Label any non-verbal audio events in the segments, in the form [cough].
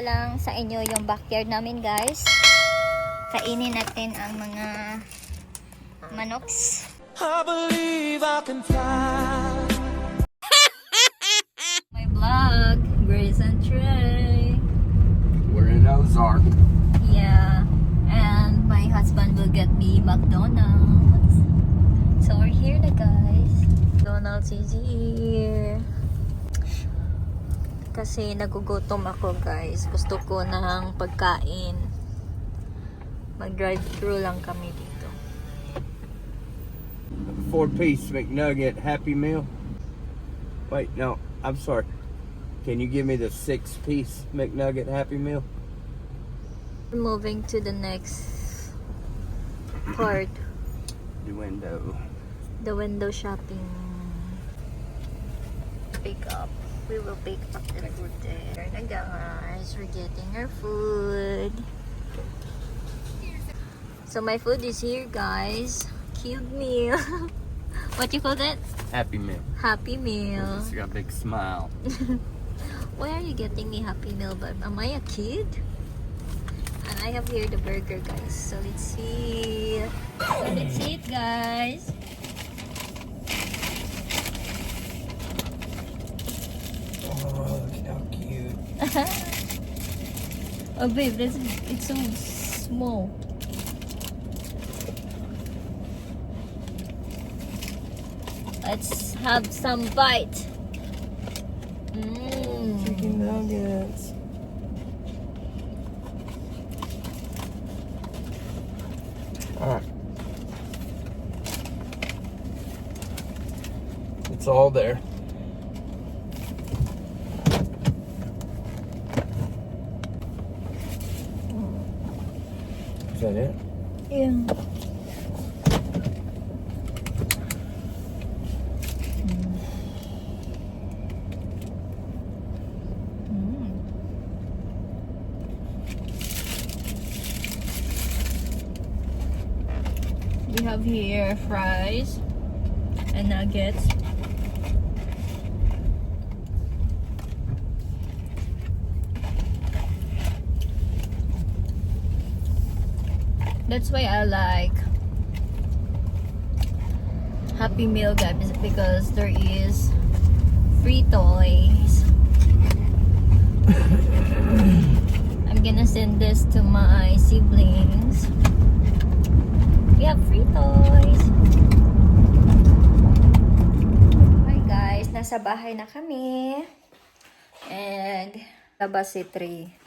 ko lang sa inyo yung backyard namin guys. Kainin natin ang mga manoks. I believe I can fly. [laughs] My vlog, Grace and Trey. We're in Ozark. Yeah, and my husband will get me McDonald's. So we're here na guys. McDonald's is here. Kasi nagugutom ako guys. Gusto ko ng pagkain. Mag-drive through lang kami dito. Four piece McNugget Happy Meal. Wait, no, I'm sorry. Can you give me the six piece McNugget Happy Meal? Moving to the next part. The window. The window shopping. Pick up. We will pick up the food there. Na guys, we're getting our food. So my food is here, guys. Cute meal. [laughs] what you call that? Happy Meal. Happy meal. It's got a big smile. [laughs] Why are you getting me Happy Meal, but am I a kid? And I have here the burger, guys. So let's see. So let's see it, guys. Oh, look how cute. [laughs] Oh, babe, that's it's so small. Let's have some bite. Mmm. Chicken nuggets. Alright. It's all there. Yeah. We have here fries and nuggets. That's why I like Happy Meal guys because there is free toys. I'm gonna send this to my siblings. We have free toys. Hi guys, nasa bahay na kami. And labas si Tree.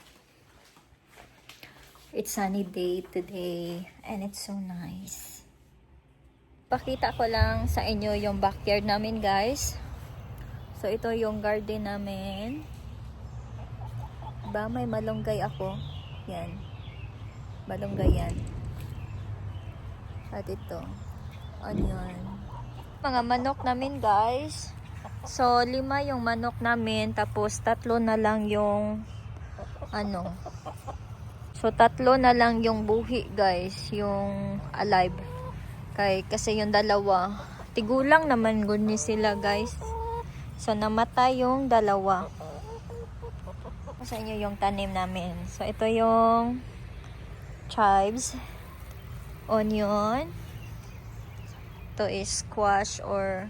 It's sunny day today and it's so nice. Pakita ko lang sa inyo yung backyard namin guys. So ito yung garden namin. Ba may malunggay ako. Yan. Malunggay yan. At ito. Onion. Mga manok namin guys. So lima yung manok namin tapos tatlo na lang yung ano So, tatlo na lang yung buhi, guys. Yung alive. Kay, kasi yung dalawa, tigulang naman guni sila, guys. So, namatay yung dalawa. Sa inyo yung tanim namin. So, ito yung chives, onion. Ito is squash or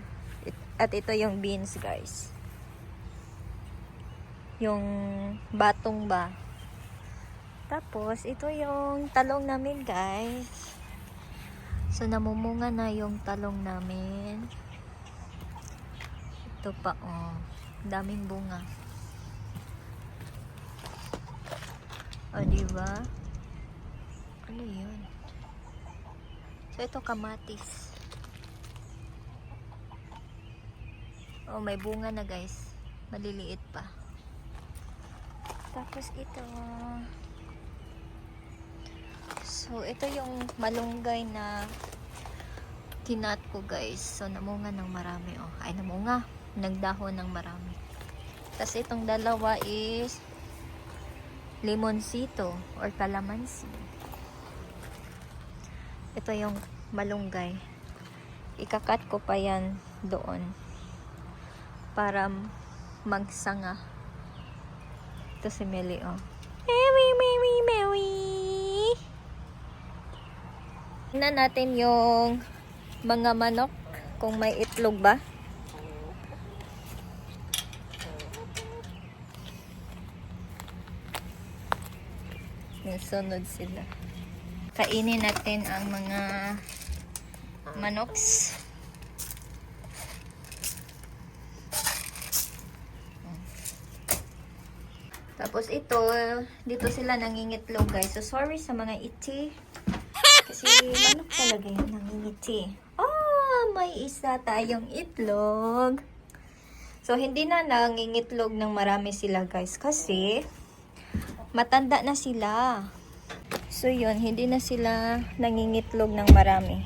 at ito yung beans, guys. Yung batong ba. Tapos, ito yung talong namin, guys. So, namumunga na yung talong namin. Ito pa, oh. Daming bunga. O, diba? Ano yun? So, ito kamatis. Oh, may bunga na, guys. Maliliit pa. Tapos, ito. So, ito yung malunggay na kinat ko guys. So, namunga ng marami. Oh. Ay, namunga. Nagdahon ng marami. Tapos, itong dalawa is limoncito or calamansi. Ito yung malunggay. Ikakat ko pa yan doon para magsanga. Ito si Meli, oh. Mary, Mary. Tingnan natin yung mga manok kung may itlog ba. May sunod sila. Kainin natin ang mga manoks. Tapos ito, dito sila nangingitlog guys. So sorry sa mga iti. Kasi manok talaga yung nangingiti. Ah, may isa tayong itlog. So hindi na nangingitlog ng marami sila guys. Kasi matanda na sila. So yun, hindi na sila nangingitlog ng marami.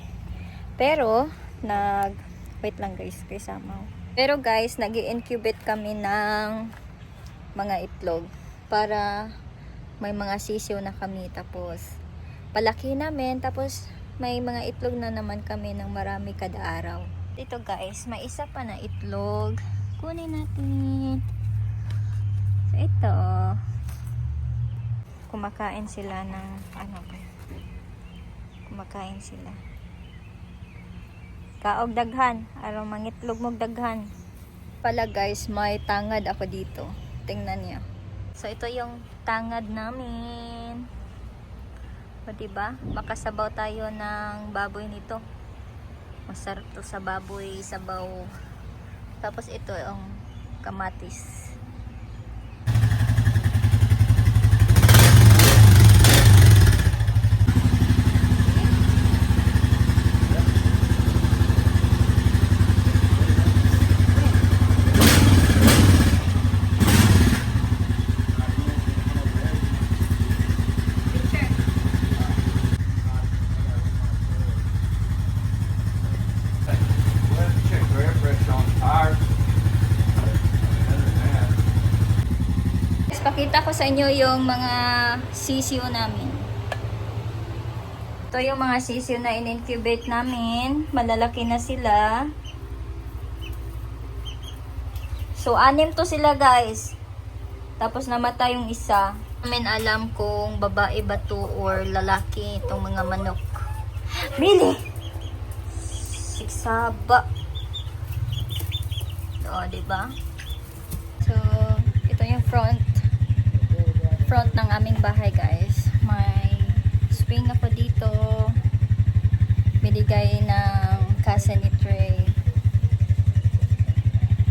Pero, nag... Wait lang guys, kay Samaw. Pero guys, nag incubate kami ng mga itlog para may mga sisiw na kami tapos palaki namin tapos may mga itlog na naman kami ng marami kada araw. Dito guys may isa pa na itlog. Kunin natin. So ito. Kumakain sila ng ano ba? Kumakain sila. Kaog daghan. Araw mangitlog mong daghan. Pala guys may tangad ako dito. Tingnan niyo. So ito yung tangad namin o diba? Makasabaw tayo ng baboy nito. Masarap to sa baboy sabaw. Tapos ito yung kamatis We'll have to check the air pressure on the tires. Other than that, Guys, pakita ko sa inyo yung mga sisiyo namin. Ito yung mga sisiyo na in-incubate namin. Malalaki na sila. So, anim to sila guys. Tapos namatay yung isa. Namin alam kung babae ba to or lalaki itong mga manok. Mili! Siksaba. O, diba? So, ito yung front front ng aming bahay guys. May swing ako dito. Binigay ng cousin ni Trey.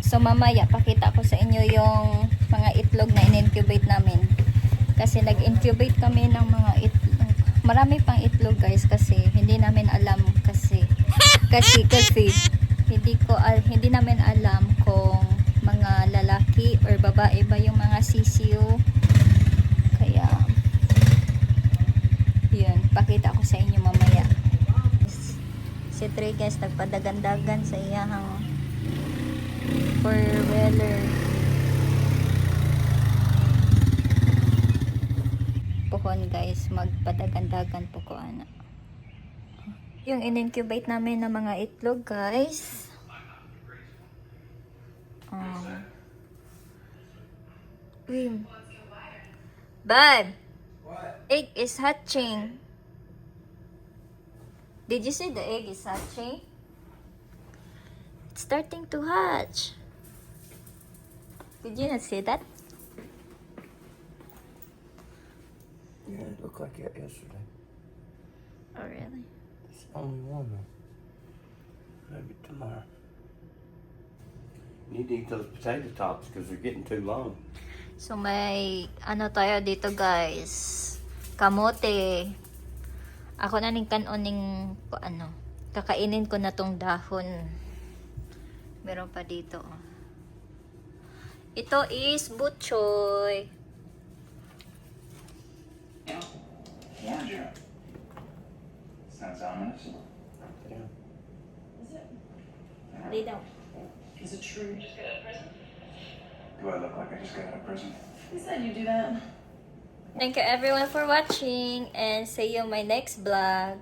So mamaya pakita ko sa inyo yung mga itlog na in-incubate namin. Kasi nag-incubate kami ng mga itlog. Marami pang itlog guys kasi hindi namin alam kasi kasi kasi hindi ko al hindi namin alam kung mga lalaki or babae ba yung mga sisiyo kaya, yun, pakita ko sa inyo mamaya. Si Trey guys, nagpadagandagan sa iyahang four-wheeler. Puhon guys, magpadagandagan po ko ana. Yung in-incubate namin ng mga itlog guys. Um, Uy, Babe, What? egg is hatching. Did you see the egg is hatching? It's starting to hatch. Did you not see that? Yeah, it looked like that yesterday. Oh, really? It's only one though. Maybe tomorrow. Need to eat those potato tops because they're getting too long. So, may ano tayo dito, guys. Kamote. Ako na ning kanon ning ko- ano. Kakainin ko na tong dahon. Meron pa dito. oh. Ito is butchoy. Georgia. Sounds ominous. Yeah. Lay down. Is it true you just got out of prison? Do I look like I just got out of prison? Who said you do that? Thank you everyone for watching and see you in my next vlog.